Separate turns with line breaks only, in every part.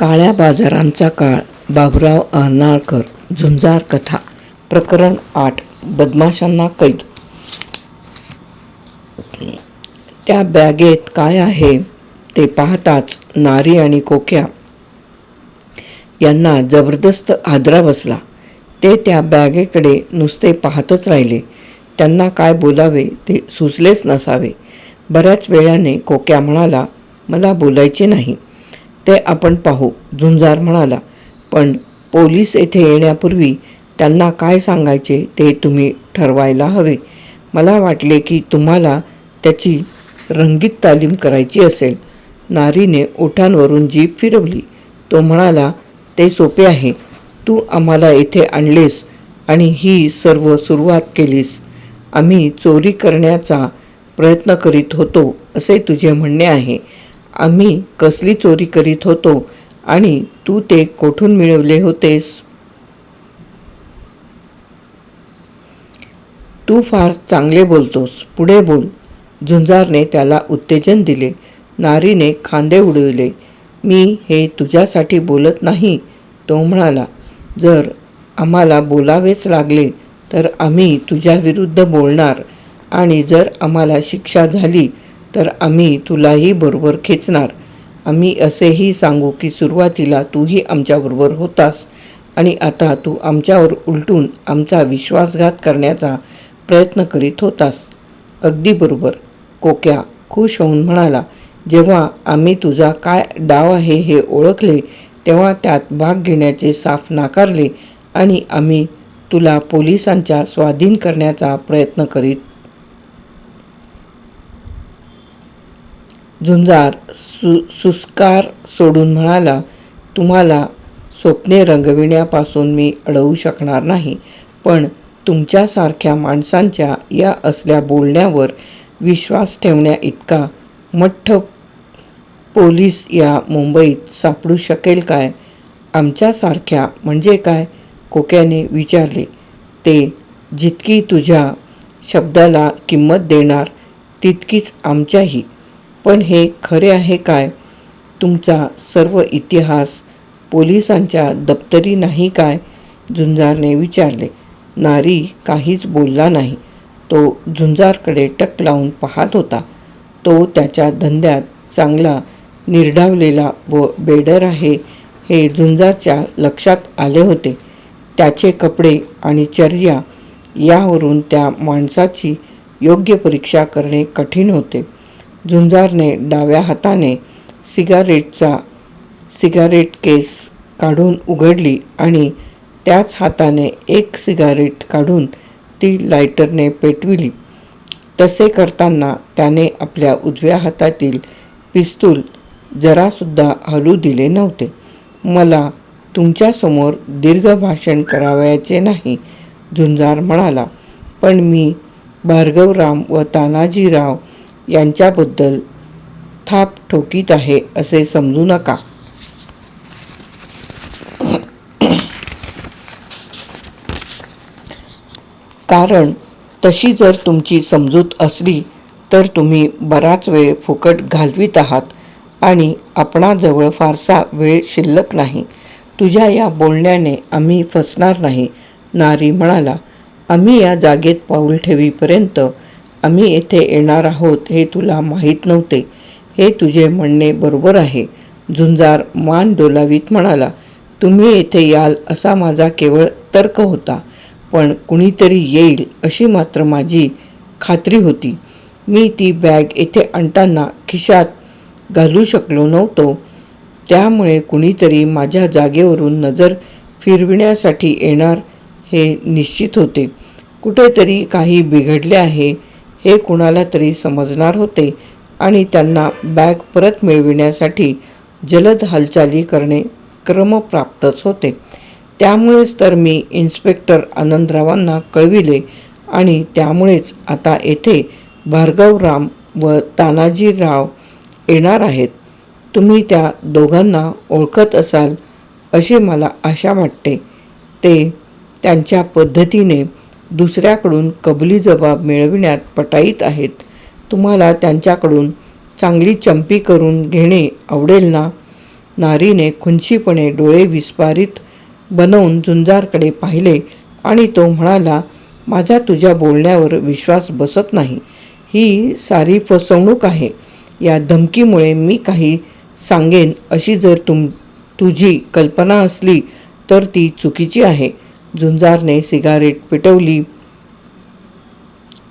काळ्या बाजारांचा काळ. बाबुराव अर्नाळकर झुंजार कथा. प्रकरण आठ. बदमाशांना कैद. त्या बॅगेत काय आहे ते पाहताच नारी आणि कोक्या यांना जबरदस्त आदरा बसला. ते त्या बॅगेकडे नुसते पाहतच राहिले. त्यांना काय बोलावे ते सुचलेच नसावे. बऱ्याच वेळाने कोक्या म्हणाला मला बोलायचे नाही. ते आपण पाहू झुंजार म्हणाला. पण पोलीस येथे येण्यापूर्वी त्यांना काय सांगायचे ते तुम्ही ठरवायला हवे. मला वाटले की तुम्हाला त्याची रंगीत तालीम करायची असेल. नारीने ओठांवरून जीप फिरवली. तो म्हणाला ते सोपे आहे. तू आम्हाला येथे आणलेस आणि ही सर्व सुरुवात केलीस. आम्ही चोरी करण्याचा प्रयत्न करीत होतो असे तुझे म्हणणे आहे. आम्ही कसली चोरी करीत होतो आणि तू ते कोठून मिळवले होतेस? तू फार चांगले बोलतोस. पुढे बोल. झुंजारने त्याला उत्तेजन दिले. नारीने खांदे उडविले. मी हे तुझ्यासाठी बोलत नाही तो म्हणाला. जर आम्हाला बोलावेच लागले तर आम्ही तुझ्याविरुद्ध बोलणार. आणि जर आम्हाला शिक्षा झाली तर आम्ही तुलाही बरोबर खेचणार. आम्ही असेही सांगू की सुरुवातीला तूही आमच्याबरोबर होतास आणि आता तू आमच्यावर उलटून आमचा विश्वासघात करण्याचा प्रयत्न करीत होतास. अगदी बरोबर. कोक्या खुश होऊन म्हणाला जेव्हा आम्ही तुझा काय डाव आहे हे ओळखले तेव्हा त्यात भाग घेण्याचे साफ नाकारले आणि आम्ही तुला पोलिसांच्या स्वाधीन करण्याचा प्रयत्न करीत झुंजार सु सुस्कार सोडून म्हणाला तुम्हाला स्वप्ने रंगविण्यापासून मी अडवू शकणार नाही पण तुमच्यासारख्या माणसांच्या या असल्या बोलण्यावर विश्वास ठेवण्या इतका मठ्ठ पोलीस या मुंबईत सापडू शकेल काय? आमच्यासारख्या म्हणजे काय? कोक्याने विचारले. ते जितकी तुझ्या शब्दाला किंमत देणार तितकीच आमच्याही पण हे खरे आहे काय? तुमचा सर्व इतिहास पोलिसांच्या दप्तरी नाही काय? झुंजारने विचारले. नारी काहीच बोलला नाही. तो झुंजारकडे टक लावून पाहत होता. तो त्याच्या धंद्यात चांगला निर्ढावलेला व बेडर आहे हे झुंजारच्या लक्षात आले होते. त्याचे कपडे आणि चर्या यावरून त्या माणसाची योग्य परीक्षा करणे कठीण होते. झुंजारने डाव्या हाताने सिगारेटचा सिगारेट केस काढून उघडली आणि त्याच हाताने एक सिगारेट काढून ती लायटरने पेटविली. तसे करताना त्याने आपल्या उजव्या हातातील पिस्तूल जरासुद्धा हलू दिले नव्हते. मला तुमच्यासमोर दीर्घ भाषण करावयाचे नाही झुंजार म्हणाला. पण मी भार्गवराम व तानाजीराव यांच्याबद्दल थाप ठोकीत आहे असे समजू नका. कारण तशी जर तुमची समजूत असली तर तुम्ही बराच वेळ फुकट घालवीत आहात आणि आपणाजवळ फारसा वेळ शिल्लक नाही. तुझ्या या बोलण्याने आम्ही फसणार नाही. नारी म्हणाला आम्ही या जागेत पाऊल ठेवीपर्यंत आम्ही येथे येणार आहोत हे तुला माहीत नव्हते. हे तुझे म्हणणे बरोबर आहे. झुंजार मान डोलावीत म्हणाला तुम्ही येथे याल असा माझा केवळ तर्क होता. पण कुणीतरी येईल अशी मात्र माझी खात्री होती. मी ती बॅग येथे आणताना खिशात घालू शकलो नव्हतो. त्यामुळे कुणीतरी माझ्या जागेवरून नजर फिरविण्यासाठी येणार हे निश्चित होते. कुठेतरी काही बिघडले आहे. हे कुणाला तरी समजणार होते आणि त्यांना बॅग परत मिळविण्यासाठी जलद हालचाली करणे क्रमप्राप्तच होते. त्यामुळेच तर मी इन्स्पेक्टर आनंदरावांना कळविले आणि त्यामुळेच आता येथे भार्गवराम व तानाजीराव येणार आहेत. तुम्ही त्या दोघांना ओळखत असाल अशी मला आशा वाटते. ते त्यांच्या पद्धतीने दुसऱ्याकडून कबुली जबाब मिळविण्यात पटाईत आहेत. तुम्हाला त्यांच्याकडून चांगली चंपी करून घेणे आवडेल ना? नारीने खुंशीपणे डोळे विस्फारित बनवून झुंजारकडे पाहिले आणि तो म्हणाला माझा तुझ्या बोलण्यावर विश्वास बसत नाही. ही सारी फसवणूक आहे. या धमकीमुळे मी काही सांगेन अशी जर तुम तुझी कल्पना असली तर ती चुकीची आहे. झुंजारने सिगारेट पेटवली.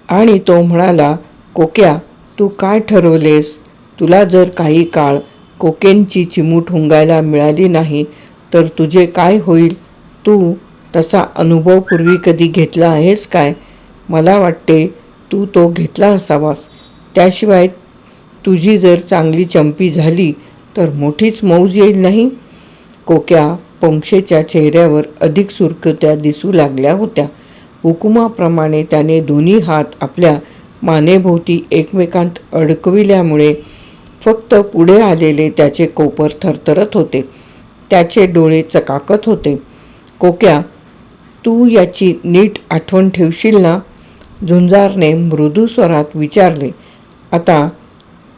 आणि तो म्हणाला कोक्या तू काय ठरवलेस? तुला जर काही काळ कोकेनची चिमूट हुंगायला मिळाली नाही तर तुझे काय होईल? तू तसा अनुभव पूर्वी कधी घेतला आहेस काय? मला वाटते तू तो घेतला असावास. त्याशिवाय तुझी जर चांगली चंपी झाली तर मोठीच मौज येईल नाही? कोक्या पंक्षेच्या चेहऱ्यावर अधिक सुरकुत्या दिसू लागल्या होत्या. हुकुमाप्रमाणे त्याने दोन्ही हात आपल्या मानेभोवती एकमेकांत अडकविल्यामुळे फक्त पुढे आलेले त्याचे कोपर थरथरत होते. त्याचे डोळे चकाकत होते. कोक्या तू याची नीट आठवण ठेवशील ना? झुंजारने मृदू स्वरात विचारले. आता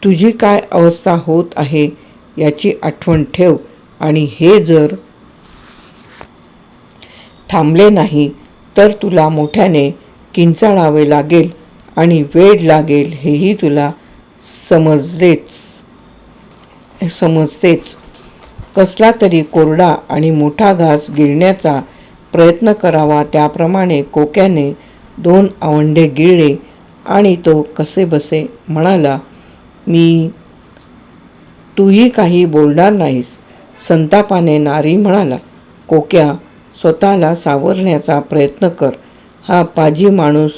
तुझी काय अवस्था होत आहे याची आठवण ठेव आणि हे जर थांबले नाही तर तुला मोठ्याने किंचाळावे लागेल आणि वेळ लागेल हेही तुला समजलेच. समजतेच. कसला तरी कोरडा आणि मोठा घास गिळण्याचा प्रयत्न करावा त्याप्रमाणे कोक्याने दोन आवंडे गिळले आणि तो कसे बसे म्हणाला मी तूही काही बोलणार नाहीस. संतापाने नारी म्हणाला कोक्या स्वतःला सावरण्याचा प्रयत्न कर. हा पाजी माणूस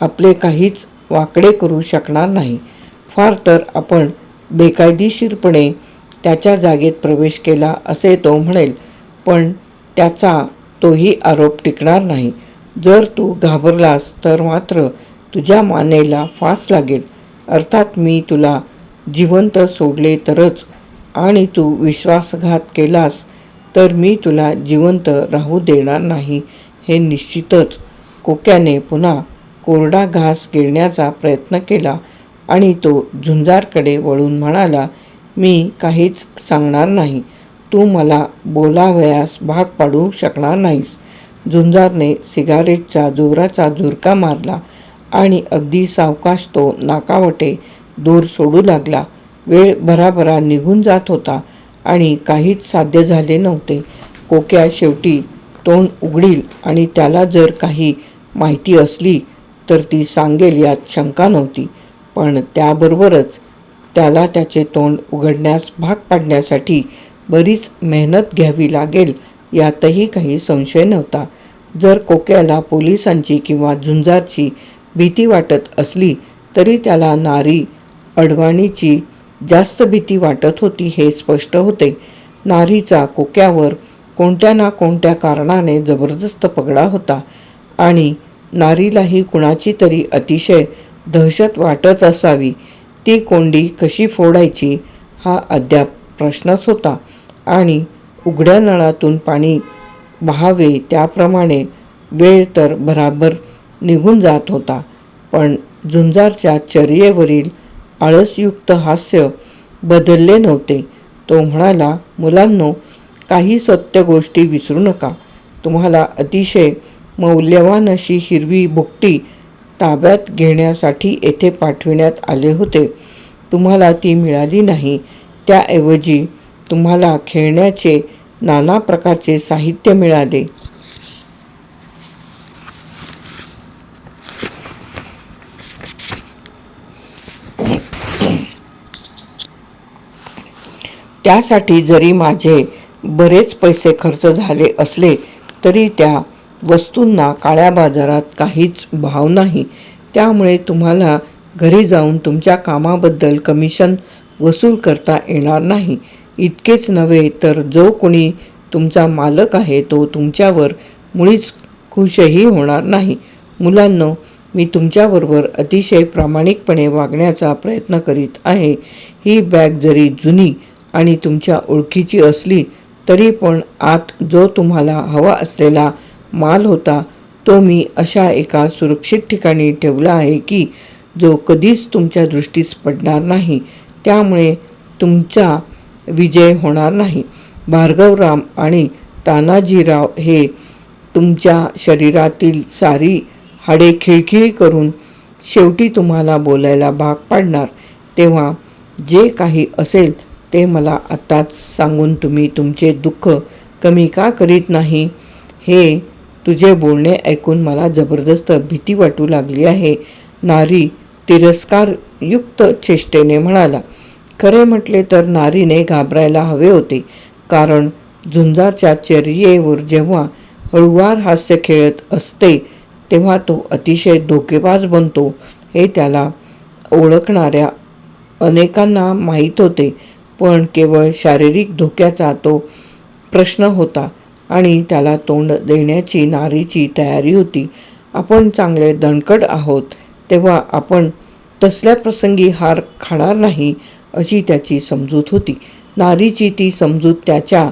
आपले काहीच वाकडे करू शकणार नाही. फार तर आपण बेकायदेशीरपणे त्याच्या जागेत प्रवेश केला असे तो म्हणेल पण त्याचा तोही आरोप टिकणार नाही. जर तू घाबरलास तर मात्र तुझ्या मानेला फास लागेल. अर्थात मी तुला जिवंत सोडले तरच आणि तू विश्वासघात केलास तर मी तुला जिवंत राहू देणार नाही. हे निश्चितच कोक्याने पुन्हा कोरडा घास गिळण्याचा प्रयत्न केला आणि तो झुंजारकडे वळून म्हणाला मी काहीच सांगणार नाही. तू मला बोलावयास भाग पाडू शकणार नाहीस. झुंजारने सिगारेटचा जोराचा झुरका मारला आणि अगदी सावकाश तो नाकावटे दूर सोडू लागला. वेळ भराभरा निघून जात होता. आणि काहीच साध्य झाले नव्हते. कोक्या शेवटी तोंड उघडील आणि त्याला जर काही माहिती असली तर ती सांगेल यात शंका नव्हती. पण त्याबरोबरच त्याला त्याचे तोंड उघडण्यास भाग पाडण्यासाठी बरीच मेहनत घ्यावी लागेल यातही काही संशय नव्हता. जर कोक्याला पोलिसांची किंवा झुंजारची भीती वाटत असली तरी त्याला नारी अडवाणीची जास्त भीती वाटत होती हे स्पष्ट होते. नारीचा कोक्यावर कोणत्या ना कोणत्या कारणाने जबरदस्त पगडा होता आणि नारीलाही कुणाची तरी अतिशय दहशत वाटत असावी ती कोंडी कशी फोडायची हा अद्याप प्रश्नच होता आणि उघड्या नळातून पाणी व्हावे त्याप्रमाणे वेळ तर बराबर निघून जात होता पण झुंजारच्या चर्येवरील आळसयुक्त हास्य बदलले नव्हते. तो म्हणाला मुलांनो काही सत्य गोष्टी विसरू नका. तुम्हाला अतिशय मौल्यवान अशी हिरवी भुकटी ताब्यात घेण्यासाठी येथे पाठविण्यात आले होते. तुम्हाला ती मिळाली नाही. त्याऐवजी तुम्हाला खेळण्याचे नाना प्रकारचे साहित्य मिळाले. त्यासाठी जरी माझे बरेच पैसे खर्च झाले असले तरी त्या वस्तूंना काळ्या बाजारात काहीच भाव नाही. त्यामुळे तुम्हाला घरी जाऊन तुमच्या कामाबद्दल कमिशन वसूल करता येणार नाही. इतकेच नव्हे तर जो कोणी तुमचा मालक आहे तो तुमच्यावर मुळीच खुशही होणार नाही. मुलांनो मी तुमच्याबरोबर अतिशय प्रामाणिकपणे वागण्याचा प्रयत्न करीत आहे. ही बॅग जरी जुनी आणि तुमच्या ओळखीची असली तरी पण आत जो तुम्हाला हवा असलेला माल होता तो मी अशा एका सुरक्षित ठिकाणी ठेवला आहे की जो कधीच तुमच्या दृष्टीस पडणार नाही. त्यामुळे तुमचा विजय होणार नाही. भार्गवराम आणि तानाजीराव हे तुमच्या शरीरातील सारी हाडे खिळखिळी करून शेवटी तुम्हाला बोलायला भाग पाडणार. तेव्हा जे काही असेल ते मला आत्ताच सांगून तुम्ही तुमचे दुःख कमी का करीत नाही? हे तुझे बोलणे ऐकून मला जबरदस्त भीती वाटू लागली आहे. नारी तिरस्कारयुक्त चेष्टेने म्हणाला खरे म्हटले तर नारीने घाबरायला हवे होते. कारण झुंजारच्या चर्येवर जेव्हा हळुवार हास्य खेळत असते तेव्हा तो अतिशय धोकेबाज बनतो. हे त्याला ओळखणाऱ्या अनेकांना माहीत होते. पण केवळ शारीरिक धोक्याचा तो प्रश्न होता आणि त्याला तोंड देण्याची नारीची तयारी होती. आपण चांगले दणकट आहोत तेव्हा आपण तसल्या प्रसंगी हार खाणार नाही अशी त्याची समजूत होती. नारीची ती समजूत त्याच्या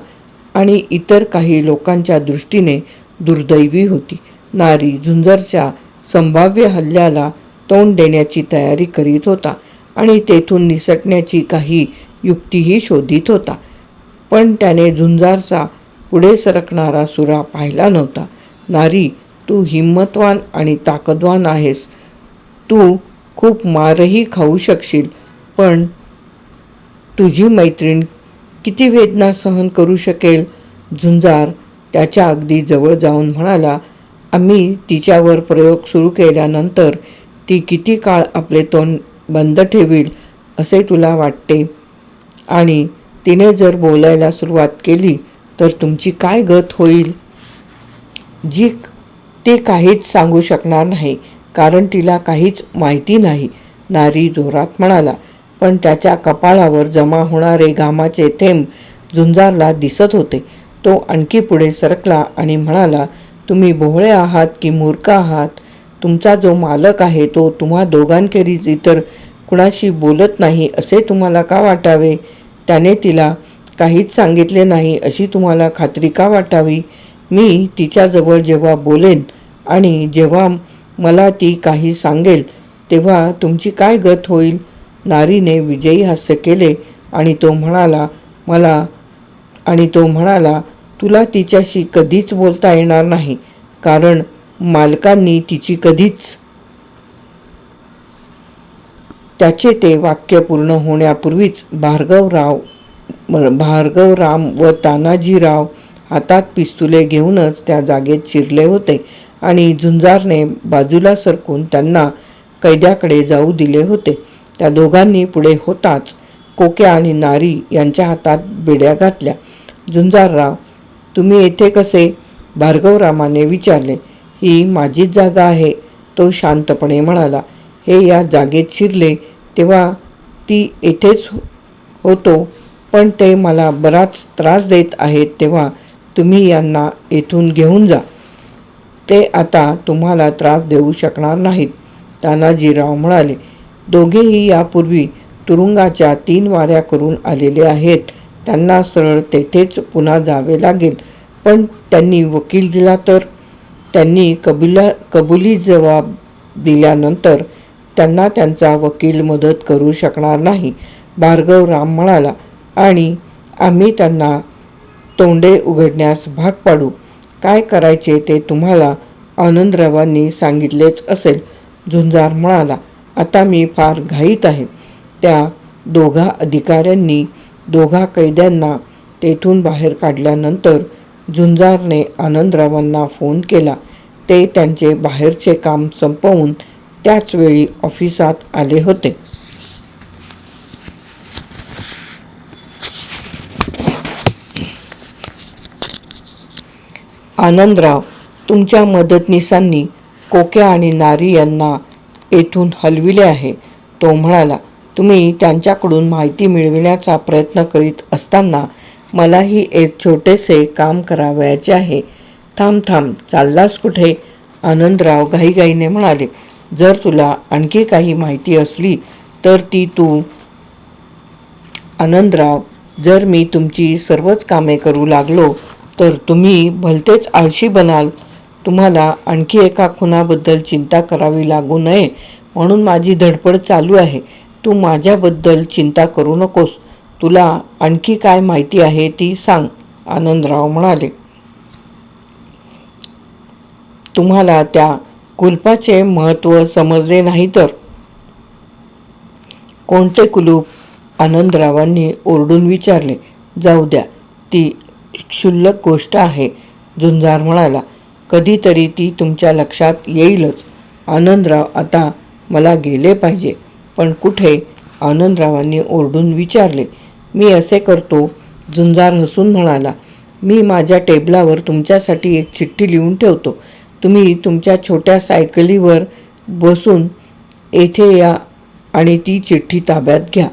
आणि इतर काही लोकांच्या दृष्टीने दुर्दैवी होती. नारी झुंजरच्या संभाव्य हल्ल्याला तोंड देण्याची तयारी करीत होता आणि तेथून निसटण्याची काही युक्तीही शोधित होता. पण त्याने झुंजारचा पुढे सरकणारा सुरा पाहिला नव्हता. नारी तू हिंमतवान आणि ताकदवान आहेस. तू खूप मारही खाऊ शकशील पण तुझी मैत्रीण किती वेदना सहन करू शकेल? झुंजार त्याच्या अगदी जवळ जाऊन म्हणाला आम्ही तिच्यावर प्रयोग सुरू केल्यानंतर ती किती काळ आपले तोंड बंद ठेवील असे तुला वाटते? आणि तिने जर बोलायला सुरुवात केली तर तुमची काय गत होईल? जी ते काहीच सांगू शकणार नाही कारण तिला काहीच माहिती नाही नारी जोरात म्हणाला. पण त्याच्या कपाळावर जमा होणारे घामाचे थेंब झुंजारला दिसत होते. तो आणखी पुढे सरकला आणि म्हणाला तुम्ही भोळे आहात की मूर्ख आहात? तुमचा जो मालक आहे तो तुम्हा दोघांखेरीज इतर कुणाशी बोलत नाही असे तुम्हाला का वाटावे? त्याने तिला काहीच सांगितले नाही अशी तुम्हाला खात्री का वाटावी? मी तिच्याजवळ जेव्हा बोलेन आणि जेव्हा मला ती काही सांगेल तेव्हा तुमची काय गत होईल? नारीने विजयी हास्य केले आणि तो म्हणाला मला आणि तो म्हणाला तुला तिच्याशी कधीच बोलता येणार नाही कारण मालकांनी तिची कधीच त्याचे ते वाक्य पूर्ण होण्यापूर्वीच भार्गवराव भार्गवराम व तानाजीराव हातात पिस्तुले घेऊनच त्या जागेत शिरले होते आणि झुंजारने बाजूला सरकून त्यांना कैद्याकडे जाऊ दिले होते. त्या दोघांनी पुढे होताच कोक्या आणि नारी यांच्या हातात बेड्या घातल्या. झुंजारराव तुम्ही येथे कसे? भार्गवरामाने विचारले. ही माझीच जागा आहे तो शांतपणे म्हणाला. हे या जागेत शिरले तेव्हा ती येथेच होतो. पण ते मला बराच त्रास देत आहेत तेव्हा तुम्ही यांना येथून घेऊन जा. ते आता तुम्हाला त्रास देऊ शकणार नाहीत तानाजीराव म्हणाले. दोघेही यापूर्वी तुरुंगाच्या तीन वाऱ्या करून आलेले आहेत. त्यांना सरळ तेथेच पुन्हा जावे लागेल. पण त्यांनी वकील दिला तर? त्यांनी कबुला कबुली जबाब दिल्यानंतर त्यांना त्यांचा वकील मदत करू शकणार नाही. भार्गव राम म्हणाला आणि आम्ही त्यांना तोंडे उघडण्यास भाग पाडू. काय करायचे ते तुम्हाला आनंदरावांनी सांगितलेच असेल झुंजार म्हणाला. आता मी फार घाईत आहे. त्या दोघा अधिकाऱ्यांनी दोघा कैद्यांना तेथून बाहेर काढल्यानंतर झुंजारने आनंदरावांना फोन केला. ते त्यांचे बाहेरचे काम संपवून त्याचवेळी ऑफिसात आले होते. आनंदराव तुमच्या मदतनीसांनी कोक्या आणि नारी यांना येथून हलविले आहे. तो म्हणाला तुम्ही त्यांच्याकडून माहिती मिळविण्याचा प्रयत्न करीत असताना मलाही एक छोटेसे काम करावयाचे आहे. थांब थांब चाललास कुठे? आनंदराव घाईघाईने म्हणाले जर तुला आणखी काही माहिती असली तर ती तू आनंदराव जर मी तुमची सर्वच कामे करू लागलो तर तुम्ही भलतेच आळशी बनाल. तुम्हाला आणखी एका खुनाबद्दल चिंता करावी लागू नये म्हणून माझी धडपड चालू आहे. तू माझ्याबद्दल चिंता करू नकोस. तुला आणखी काय माहिती आहे ती सांग आनंदराव म्हणाले. तुम्हाला त्या कुलपाचे महत्त्व समजले नाही तर? कोणते कुलूप? आनंदरावांनी ओरडून विचारले. जाऊ द्या ती क्षुल्लक गोष्ट आहे झुंजार म्हणाला. कधीतरी ती तुमच्या लक्षात येईलच. आनंदराव आता मला गेले पाहिजे. पण कुठे? आनंदरावांनी ओरडून विचारले. मी असे करतो झुंजार हसून म्हणाला. मी माझ्या टेबलावर तुमच्यासाठी एक चिठ्ठी लिहून ठेवतो. तुम्ही तुमच्या छोट्या सायकलीवर बसून येथे या आणि ती चिठ्ठी ताब्यात घ्या.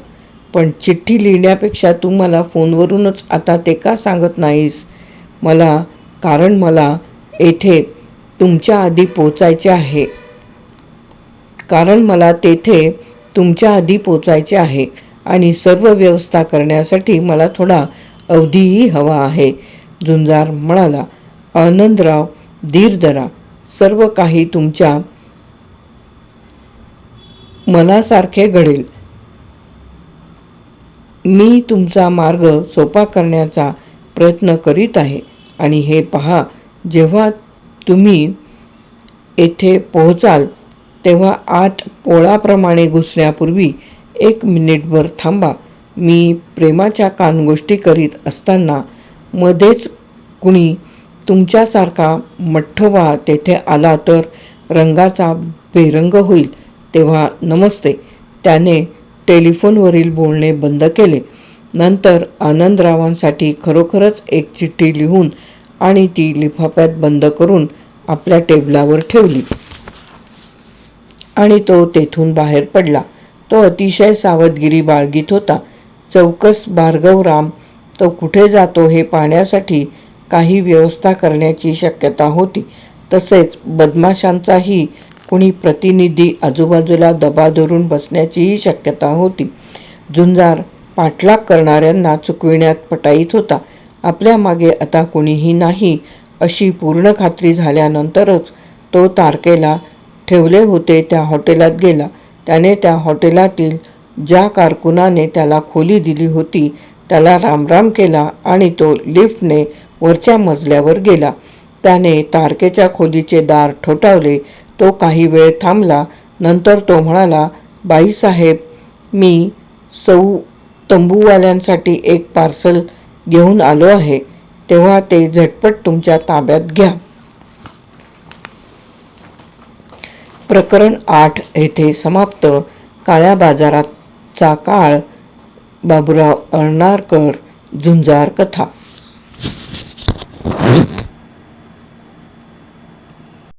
पण चिठ्ठी लिहिण्यापेक्षा तू मला फोनवरूनच आता ते का सांगत नाहीस? मला कारण मला येथे तुमच्या आधी पोचायचे आहे. कारण मला तेथे तुमच्या आधी पोचायचे आहे आणि सर्व व्यवस्था करण्यासाठी मला थोडा अवधीही हवा आहे. झुंजार म्हणाला आनंदराव धीर धरा. सर्व काही तुमच्या मनासारखे घडेल. मी तुमचा मार्ग सोपा करण्याचा प्रयत्न करीत आहे. आणि हे पहा जेव्हा तुम्ही येथे पोहोचाल तेव्हा आत पोळाप्रमाणे घुसण्यापूर्वी एक मिनिटभर थांबा. मी प्रेमाच्या कानगोष्टी करीत असताना मध्येच कुणी तुमच्यासारखा मठ्ठवा तेथे आला तर रंगाचा बेरंग होईल. तेव्हा नमस्ते. त्याने टेलिफोनवरील बोलणे बंद केले. नंतर आनंदरावांसाठी खरोखरच एक चिठ्ठी लिहून आणि ती लिफाफ्यात बंद करून आपल्या टेबलावर ठेवली. आणि तो तेथून बाहेर पडला. तो अतिशय सावधगिरी बाळगीत होता. चौकस भार्गवराम तो कुठे जातो हे पाहण्यासाठी काही व्यवस्था करण्याची शक्यता होती. तसेच बदमाशांचाही कुणी प्रतिनिधी आजूबाजूला दबा धरून बसण्याचीही शक्यता होती. झुंजार पाठलाग करणाऱ्यांना चुकविण्यात पटाईत होता. आपल्या मागे आता कुणीही नाही अशी पूर्ण खात्री झाल्यानंतरच तो तारकेला ठेवले होते त्या हॉटेलात गेला. त्याने त्या हॉटेलातील ज्या कारकुनाने त्याला खोली दिली होती त्याला रामराम केला आणि तो लिफ्टने वरच्या मजल्यावर गेला. त्याने तारकेच्या खोलीचे दार ठोठावले. तो काही वेळ थांबला. नंतर तो म्हणाला बाईसाहेब मी सौ तंबूवाल्यांसाठी एक पार्सल घेऊन आलो आहे. तेव्हा ते झटपट तुमच्या ताब्यात घ्या. प्रकरण आठ येथे समाप्त. काळ्या बाजाराचा काळ. बाबुराव अर्णारकर झुंजार कथा. ¿Eh?